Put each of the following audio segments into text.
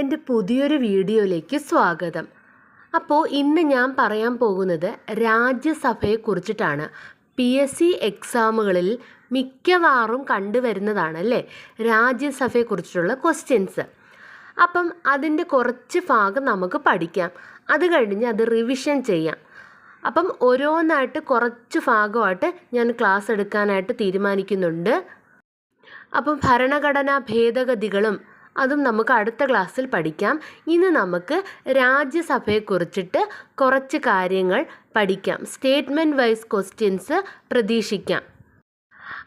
എന്റെ പുതിയൊരു വീഡിയോയിലേക്ക് സ്വാഗതം. അപ്പോൾ ഇന്ന് ഞാൻ പറയാൻ പോകുന്നത് രാജ്യസഭയെക്കുറിച്ചിട്ടാണ്. പി എസ് സി എക്സാമുകളിൽ മിക്കവാറും കണ്ടുവരുന്നതാണ് അല്ലേ രാജ്യസഭയെക്കുറിച്ചിട്ടുള്ള ക്വസ്റ്റ്യൻസ് അപ്പം അതിന്റെ കുറച്ച് ഭാഗം നമുക്ക് പഠിക്കാം. അത് കഴിഞ്ഞ് അത് റിവിഷൻ ചെയ്യാം. അപ്പം ഓരോന്നായിട്ട് കുറച്ച് ഭാഗമായിട്ട് ഞാൻ ക്ലാസ് എടുക്കാനായിട്ട് തീരുമാനിക്കുന്നുണ്ട്. അപ്പം ഭരണഘടനാ ഭേദഗതികളും അതും നമുക്ക് അടുത്ത ക്ലാസ്സിൽ പഠിക്കാം. ഇന്ന് നമുക്ക് രാജ്യസഭയെക്കുറിച്ചിട്ട് കുറച്ച് കാര്യങ്ങൾ പഠിക്കാം. സ്റ്റേറ്റ്മെന്റ് വൈസ് ക്വസ്റ്റ്യൻസ് പ്രതീക്ഷിക്കാം.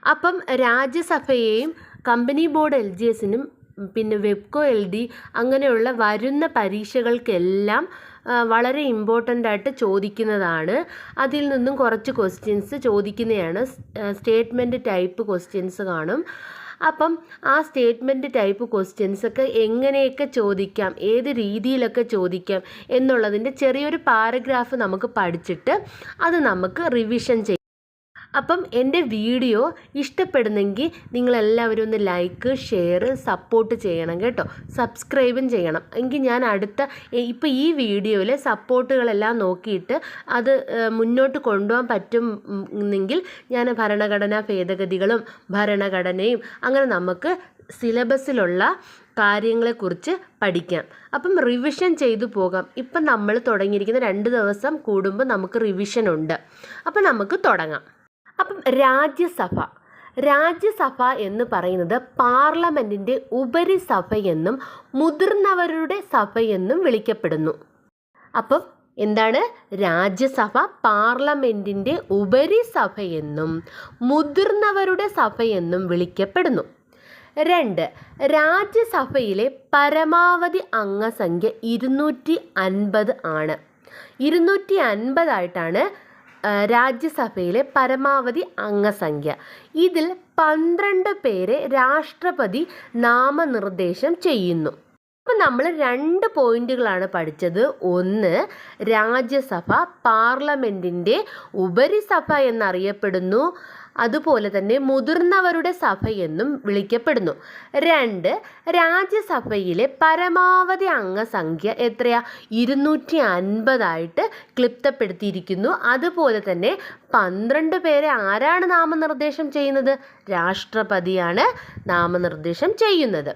അപ്പം രാജ്യസഭയെയും കമ്പനി ബോർഡ് എൽ ജി എസിനും പിന്നെ വെബ്കോ എൽ ഡി അങ്ങനെയുള്ള വരുന്ന പരീക്ഷകൾക്കെല്ലാം വളരെ ഇമ്പോർട്ടന്റ് ആയിട്ട് ചോദിക്കുന്നതാണ്. അതിൽ നിന്നും കുറച്ച് ക്വസ്റ്റ്യൻസ് ചോദിക്കുന്നതാണ്. സ്റ്റേറ്റ്മെന്റ് ടൈപ്പ് ക്വസ്റ്റ്യൻസ് കാണും. അപ്പം ആ സ്റ്റേറ്റ്മെന്റ് ടൈപ്പ് ക്വസ്റ്റ്യൻസൊക്കെ എങ്ങനെയൊക്കെ ചോദിക്കാം ഏത് രീതിയിലൊക്കെ ചോദിക്കാം എന്നുള്ളതിന്റെ ചെറിയൊരു പാരഗ്രാഫ് നമുക്ക് പഠിച്ചിട്ട് അത് നമുക്ക് റിവിഷൻ ചെയ്യാം. അപ്പം എന്റെ വീഡിയോ ഇഷ്ടപ്പെടുന്നെങ്കിൽ നിങ്ങളെല്ലാവരും ഒന്ന് ലൈക്ക് ഷെയർ സപ്പോർട്ട് ചെയ്യണം കേട്ടോ. സബ്സ്ക്രൈബും ചെയ്യണം. എങ്കിൽ ഞാൻ അടുത്ത ഇപ്പോൾ ഈ വീഡിയോയിലെ സപ്പോർട്ടുകളെല്ലാം നോക്കിയിട്ട് അത് മുന്നോട്ട് കൊണ്ടുപോകാൻ പറ്റുന്നെങ്കിൽ ഞാൻ ഭരണഘടനാ ഭേദഗതികളും ഭരണഘടനയും അങ്ങനെ നമുക്ക് സിലബസിലുള്ള കാര്യങ്ങളെക്കുറിച്ച് പഠിക്കാം. അപ്പം റിവിഷൻ ചെയ്തു പോകാം. ഇപ്പം നമ്മൾ തുടങ്ങിയിരിക്കുന്ന രണ്ട് ദിവസം കൂടുമ്പോൾ നമുക്ക് റിവിഷൻ ഉണ്ട്. അപ്പം നമുക്ക് തുടങ്ങാം. അപ്പം രാജ്യസഭ. രാജ്യസഭ എന്ന് പറയുന്നത് പാർലമെന്റിന്റെ ഉപരിസഭയെന്നും മുതിർന്നവരുടെ സഭയെന്നും വിളിക്കപ്പെടുന്നു. അപ്പം എന്താണ്? രാജ്യസഭ പാർലമെന്റിന്റെ ഉപരിസഭയെന്നും മുതിർന്നവരുടെ സഭയെന്നും വിളിക്കപ്പെടുന്നു. രണ്ട് രാജ്യസഭയിലെ പരമാവധി അംഗസംഖ്യ ഇരുന്നൂറ്റി അൻപത് ആണ്. ഇരുന്നൂറ്റി അൻപതായിട്ടാണ് രാജ്യസഭയിലെ പരമാവധി അംഗസംഖ്യ. ഇതിൽ പന്ത്രണ്ട് പേരെ രാഷ്ട്രപതി നാമനിർദ്ദേശം ചെയ്യുന്നു. അപ്പം നമ്മൾ രണ്ട് പോയിന്റുകളാണ് പഠിച്ചത്. ഒന്ന് രാജ്യസഭ പാർലമെന്റിന്റെ ഉപരിസഭ എന്നറിയപ്പെടുന്നു. അതുപോലെ തന്നെ മുതിർന്നവരുടെ സഭയെന്നും വിളിക്കപ്പെടുന്നു. രണ്ട് രാജ്യസഭയിലെ പരമാവധി അംഗസംഖ്യ എത്രയാ? ഇരുന്നൂറ്റി അൻപതായിട്ട് ക്ലിപ്തപ്പെടുത്തിയിരിക്കുന്നു. അതുപോലെ തന്നെ പന്ത്രണ്ട് പേരെ ആരാണ് നാമനിർദ്ദേശം ചെയ്യുന്നത്? രാഷ്ട്രപതിയാണ് നാമനിർദ്ദേശം ചെയ്യുന്നത്.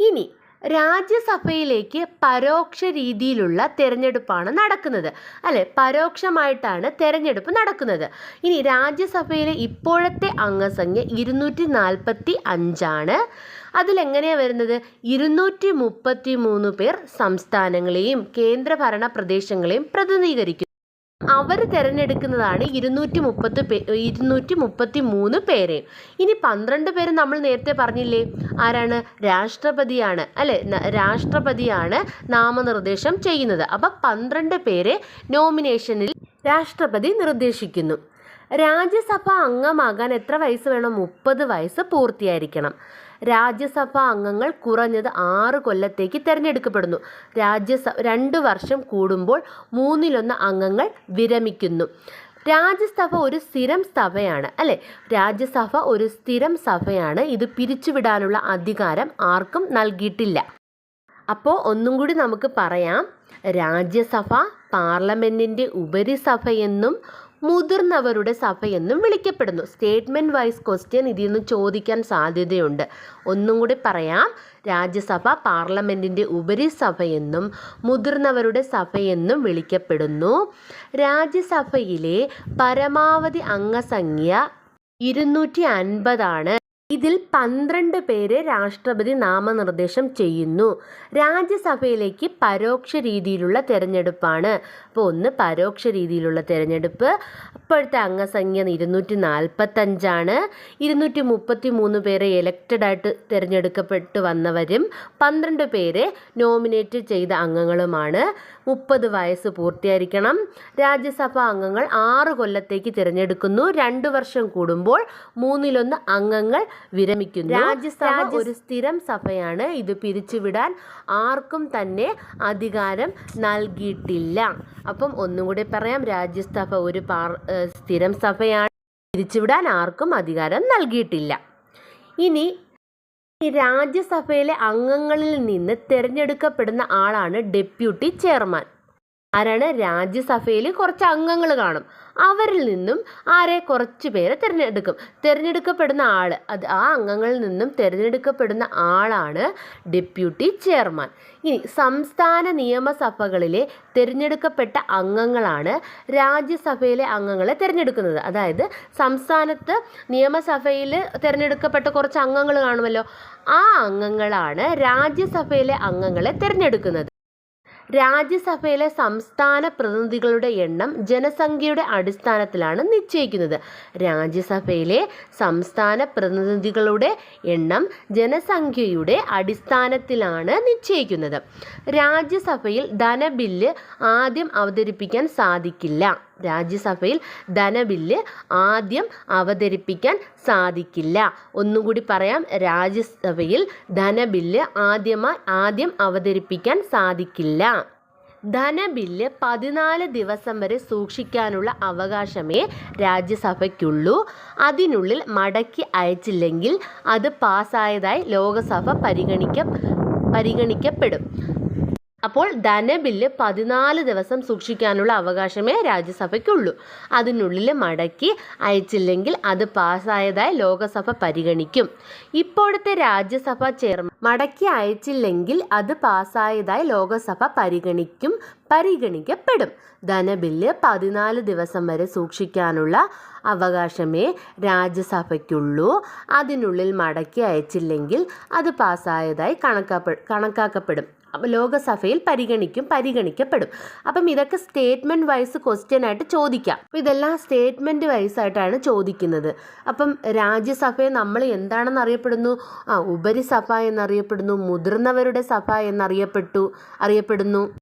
ഇനി രാജ്യസഭയിലേക്ക് പരോക്ഷ രീതിയിലുള്ള തിരഞ്ഞെടുപ്പാണ് നടക്കുന്നത്. അല്ലെ? പരോക്ഷമായിട്ടാണ് തിരഞ്ഞെടുപ്പ് നടക്കുന്നത്. ഇനി രാജ്യസഭയിലെ ഇപ്പോഴത്തെ അംഗസംഖ്യ ഇരുന്നൂറ്റി നാൽപ്പത്തി അഞ്ചാണ് അതിലെങ്ങനെയാണ് വരുന്നത്? ഇരുന്നൂറ്റി മുപ്പത്തി മൂന്ന് പേർ സംസ്ഥാനങ്ങളെയും കേന്ദ്രഭരണ പ്രദേശങ്ങളെയും പ്രതിനിധീകരിക്കുന്നു അവർ തിരഞ്ഞെടുക്കുന്നതാണ് ഇരുന്നൂറ്റി മുപ്പത് പേ ഇരുന്നൂറ്റി മുപ്പത്തി മൂന്ന് പേരെ. ഇനി പന്ത്രണ്ട് പേര് നമ്മൾ നേരത്തെ പറഞ്ഞില്ലേ? ആരാണ്? രാഷ്ട്രപതിയാണ്. അല്ലെ? രാഷ്ട്രപതിയാണ് നാമനിർദ്ദേശം ചെയ്യുന്നത്. അപ്പം പന്ത്രണ്ട് പേരെ നോമിനേഷനിൽ രാഷ്ട്രപതി നിർദ്ദേശിക്കുന്നു. രാജ്യസഭ അംഗമാകാൻ എത്ര വയസ്സ് വേണം? മുപ്പത് വയസ്സ് പൂർത്തിയായിരിക്കണം. രാജ്യസഭാ അംഗങ്ങൾ കുറഞ്ഞത് ആറ് കൊല്ലത്തേക്ക് തിരഞ്ഞെടുക്കപ്പെടുന്നു. രാജ്യസഭ രണ്ട് വർഷം കൂടുമ്പോൾ മൂന്നിലൊന്ന് അംഗങ്ങൾ വിരമിക്കുന്നു. രാജ്യസഭ ഒരു സ്ഥിരം സഭയാണ് അല്ലെ? രാജ്യസഭ ഒരു സ്ഥിരം സഭയാണ്. ഇത് പിരിച്ചുവിടാനുള്ള അധികാരം ആർക്കും നൽകിയിട്ടില്ല. അപ്പോൾ ഒന്നും കൂടി നമുക്ക് പറയാം. രാജ്യസഭ പാർലമെന്റിന്റെ ഉപരിസഭയെന്നും മുതിർന്നവരുടെ സഭയെന്നും വിളിക്കപ്പെടുന്നു. സ്റ്റേറ്റ്മെന്റ് വൈസ് ക്വസ്റ്റ്യൻ ഇതിൽ നിന്ന് ചോദിക്കാൻ സാധ്യതയുണ്ട്. ഒന്നും കൂടി പറയാം. രാജ്യസഭ പാർലമെന്റിന്റെ ഉപരിസഭയെന്നും മുതിർന്നവരുടെ സഭയെന്നും വിളിക്കപ്പെടുന്നു. രാജ്യസഭയിലെ പരമാവധി അംഗസംഖ്യ ഇരുന്നൂറ്റി അൻപതാണ്. ഇതിൽ പന്ത്രണ്ട് പേരെ രാഷ്ട്രപതി നാമനിർദ്ദേശം ചെയ്യുന്നു. രാജ്യസഭയിലേക്ക് പരോക്ഷ രീതിയിലുള്ള തിരഞ്ഞെടുപ്പാണ്. അപ്പോൾ ഒന്ന് പരോക്ഷ രീതിയിലുള്ള തിരഞ്ഞെടുപ്പ്. ഇപ്പോഴത്തെ അംഗസംഖ്യ ഇരുന്നൂറ്റി നാൽപ്പത്തഞ്ചാണ് ഇരുന്നൂറ്റി മുപ്പത്തി മൂന്ന് പേരെ എലക്റ്റഡ് ആയിട്ട് തിരഞ്ഞെടുക്കപ്പെട്ട് വന്നവരും പന്ത്രണ്ട് പേരെ നോമിനേറ്റ് ചെയ്ത അംഗങ്ങളുമാണ്. മുപ്പത് വയസ്സ് പൂർത്തിയായിരിക്കണം. രാജ്യസഭാ അംഗങ്ങൾ ആറ് കൊല്ലത്തേക്ക് തിരഞ്ഞെടുക്കുന്നു. രണ്ട് വർഷം കൂടുമ്പോൾ മൂന്നിലൊന്ന് അംഗങ്ങൾ വിരമിക്കുന്നു. രാജ്യസഭ ഒരു സ്ഥിരം സഭയാണ്. ഇത് പിരിച്ചുവിടാൻ ആർക്കും തന്നെ അധികാരം നൽകിയിട്ടില്ല. അപ്പം ഒന്നും കൂടി പറയാം. രാജ്യസഭ ഒരു പാർ സ്ഥിരം സഭയാണ്. പിരിച്ചുവിടാൻ ആർക്കും അധികാരം നൽകിയിട്ടില്ല. ഇനി രാജ്യസഭയിലെ അംഗങ്ങളിൽ നിന്ന് തിരഞ്ഞെടുക്കപ്പെടുന്ന ആളാണ് ഡെപ്യൂട്ടി ചെയർമാൻ. ആരാണ്? രാജ്യസഭയിൽ കുറച്ച് അംഗങ്ങൾ കാണും. അവരിൽ നിന്നും ആരെ കുറച്ച് പേരെ തിരഞ്ഞെടുക്കും. തിരഞ്ഞെടുക്കപ്പെടുന്ന ആൾ അത് ആ അംഗങ്ങളിൽ നിന്നും തിരഞ്ഞെടുക്കപ്പെടുന്ന ആളാണ് ഡെപ്യൂട്ടി ചെയർമാൻ. ഇനി സംസ്ഥാന നിയമസഭകളിലെ തിരഞ്ഞെടുക്കപ്പെട്ട അംഗങ്ങളാണ് രാജ്യസഭയിലെ അംഗങ്ങളെ തിരഞ്ഞെടുക്കുന്നത്. അതായത് സംസ്ഥാനത്ത് നിയമസഭയിൽ തിരഞ്ഞെടുക്കപ്പെട്ട കുറച്ച് അംഗങ്ങൾ കാണുമല്ലോ. ആ അംഗങ്ങളാണ് രാജ്യസഭയിലെ അംഗങ്ങളെ തിരഞ്ഞെടുക്കുന്നത്. രാജ്യസഭയിലെ സംസ്ഥാന പ്രതിനിധികളുടെ എണ്ണം ജനസംഖ്യയുടെ അടിസ്ഥാനത്തിലാണ് നിശ്ചയിക്കുന്നത്. രാജ്യസഭയിലെ സംസ്ഥാന പ്രതിനിധികളുടെ എണ്ണം ജനസംഖ്യയുടെ അടിസ്ഥാനത്തിലാണ് നിശ്ചയിക്കുന്നത്. രാജ്യസഭയിൽ ധനബില്ല് ആദ്യം അവതരിപ്പിക്കാൻ സാധിക്കില്ല. രാജ്യസഭയിൽ ധനബില്ല് ആദ്യം അവതരിപ്പിക്കാൻ സാധിക്കില്ല. ഒന്നുകൂടി പറയാം രാജ്യസഭയിൽ ധനബില്ല് ആദ്യമായി ആദ്യം അവതരിപ്പിക്കാൻ സാധിക്കില്ല. ധനബില്ല് പതിനാല് ദിവസം വരെ സൂക്ഷിക്കാനുള്ള അവകാശമേ രാജ്യസഭയ്ക്കുള്ളൂ. അതിനുള്ളിൽ മടക്കി അയച്ചില്ലെങ്കിൽ അത് പാസ്സായതായി ലോകസഭ പരിഗണിക്ക പരിഗണിക്കപ്പെടും. അപ്പോൾ ധന ബില്ല് പതിനാല് ദിവസം സൂക്ഷിക്കാനുള്ള അവകാശമേ രാജ്യസഭയ്ക്കുള്ളൂ. അതിനുള്ളിൽ മടക്കി അയച്ചില്ലെങ്കിൽ അത് പാസ്സായതായി ലോകസഭ പരിഗണിക്കും. ഇപ്പോഴത്തെ രാജ്യസഭ ചെയർമാൻ മടക്കി അയച്ചില്ലെങ്കിൽ അത് പാസ്സായതായി ലോകസഭ പരിഗണിക്കും പരിഗണിക്കപ്പെടും. ധന ബില്ല് പതിനാല് ദിവസം വരെ സൂക്ഷിക്കാനുള്ള അവകാശമേ രാജ്യസഭയ്ക്കുള്ളൂ. അതിനുള്ളിൽ മടക്കി അയച്ചില്ലെങ്കിൽ അത് പാസ്സായതായി കണക്കാപ്പെ കണക്കാക്കപ്പെടും. അപ്പം ലോകസഭയിൽ പരിഗണിക്കും പരിഗണിക്കപ്പെടും. അപ്പം ഇതൊക്കെ സ്റ്റേറ്റ്മെന്റ് വൈസ് ക്വസ്റ്റ്യൻ ആയിട്ട് ചോദിക്കാം. അപ്പം ഇതെല്ലാം സ്റ്റേറ്റ്മെന്റ് വൈസ് ആയിട്ടാണ് ചോദിക്കുന്നത്. അപ്പം രാജ്യസഭയെ നമ്മൾ എന്താണെന്ന് അറിയപ്പെടുന്നു? ആ ഉപരിസഭ എന്നറിയപ്പെടുന്നു മുതിർന്നവരുടെ സഭ എന്നറിയപ്പെട്ടു അറിയപ്പെടുന്നു.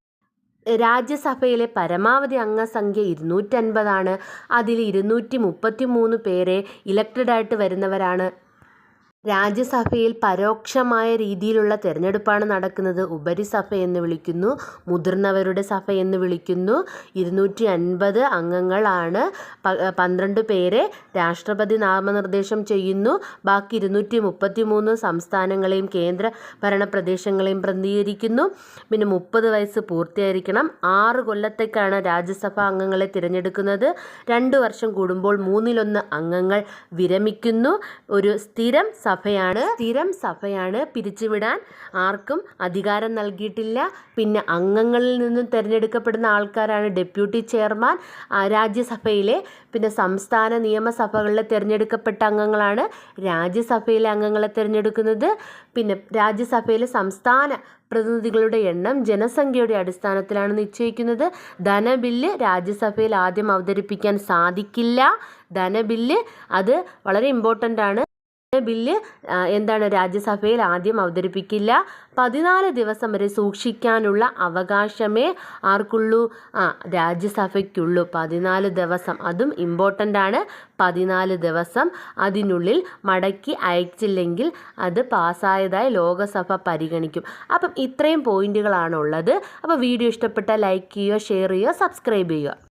രാജ്യസഭയിലെ പരമാവധി അംഗസംഖ്യ ഇരുന്നൂറ്റൻപതാണ്. അതിൽ ഇരുന്നൂറ്റി മുപ്പത്തി മൂന്ന് പേരെ ഇലക്റ്റഡായിട്ട് വരുന്നവരാണ്. രാജ്യസഭയിൽ പരോക്ഷമായ രീതിയിലുള്ള തെരഞ്ഞെടുപ്പാണ് നടക്കുന്നത്. ഉപരിസഭ എന്ന് വിളിക്കുന്നു മുതിർന്നവരുടെ സഭ എന്ന് വിളിക്കുന്നു. ഇരുന്നൂറ്റി അൻപത് അംഗങ്ങളാണ് പന്ത്രണ്ട് പേരെ രാഷ്ട്രപതി നാമനിർദ്ദേശം ചെയ്യുന്നു. ബാക്കി ഇരുന്നൂറ്റി മുപ്പത്തി മൂന്ന് സംസ്ഥാനങ്ങളെയും കേന്ദ്ര ഭരണ പ്രദേശങ്ങളെയും പ്രതിനിധീകരിക്കുന്നു. പിന്നെ മുപ്പത് വയസ്സ് പൂർത്തിയായിരിക്കണം. ആറ് കൊല്ലത്തേക്കാണ് രാജ്യസഭാ അംഗങ്ങളെ തിരഞ്ഞെടുക്കുന്നത്. രണ്ട് വർഷം കൂടുമ്പോൾ മൂന്നിലൊന്ന് അംഗങ്ങൾ വിരമിക്കുന്നു. ഒരു സ്ഥിരം സഭയാണ് സ്ഥിരം സഭയാണ്. പിരിച്ചുവിടാൻ ആർക്കും അധികാരം നൽകിയിട്ടില്ല. പിന്നെ അംഗങ്ങളിൽ നിന്നും തിരഞ്ഞെടുക്കപ്പെടുന്ന ആൾക്കാരാണ് ഡെപ്യൂട്ടി ചെയർമാൻ രാജ്യസഭയിലെ പിന്നെ സംസ്ഥാന നിയമസഭകളിലെ തിരഞ്ഞെടുക്കപ്പെട്ട അംഗങ്ങളാണ് രാജ്യസഭയിലെ അംഗങ്ങളെ തിരഞ്ഞെടുക്കുന്നത്. പിന്നെ രാജ്യസഭയിലെ സംസ്ഥാന പ്രതിനിധികളുടെ എണ്ണം ജനസംഖ്യയുടെ അടിസ്ഥാനത്തിലാണ് നിശ്ചയിക്കുന്നത്. ധനബില്ല് രാജ്യസഭയിൽ ആദ്യം അവതരിപ്പിക്കാൻ സാധിക്കില്ല. ധനബില്ല് അത് വളരെ ഇമ്പോർട്ടന്റ് ആണ്. ബില്ല് എന്താണ് രാജ്യസഭയിൽ ആദ്യം അവതരിപ്പിക്കില്ല. പതിനാല് ദിവസം വരെ സൂക്ഷിക്കാനുള്ള അവകാശമേ ആർക്കുള്ളൂ? ആ രാജ്യസഭയ്ക്കുള്ളൂ. പതിനാല് ദിവസം. അതും ഇമ്പോർട്ടന്റ് ആണ്. പതിനാല് ദിവസം അതിനുള്ളിൽ മടക്കി അയച്ചില്ലെങ്കിൽ അത് പാസ്സായതായി ലോകസഭ പരിഗണിക്കും. അപ്പം ഇത്രയും പോയിന്റുകളാണ് ഉള്ളത്. അപ്പോൾ വീഡിയോ ഇഷ്ടപ്പെട്ടാൽ ലൈക്ക് ചെയ്യുക ഷെയർ ചെയ്യുക സബ്സ്ക്രൈബ് ചെയ്യുക.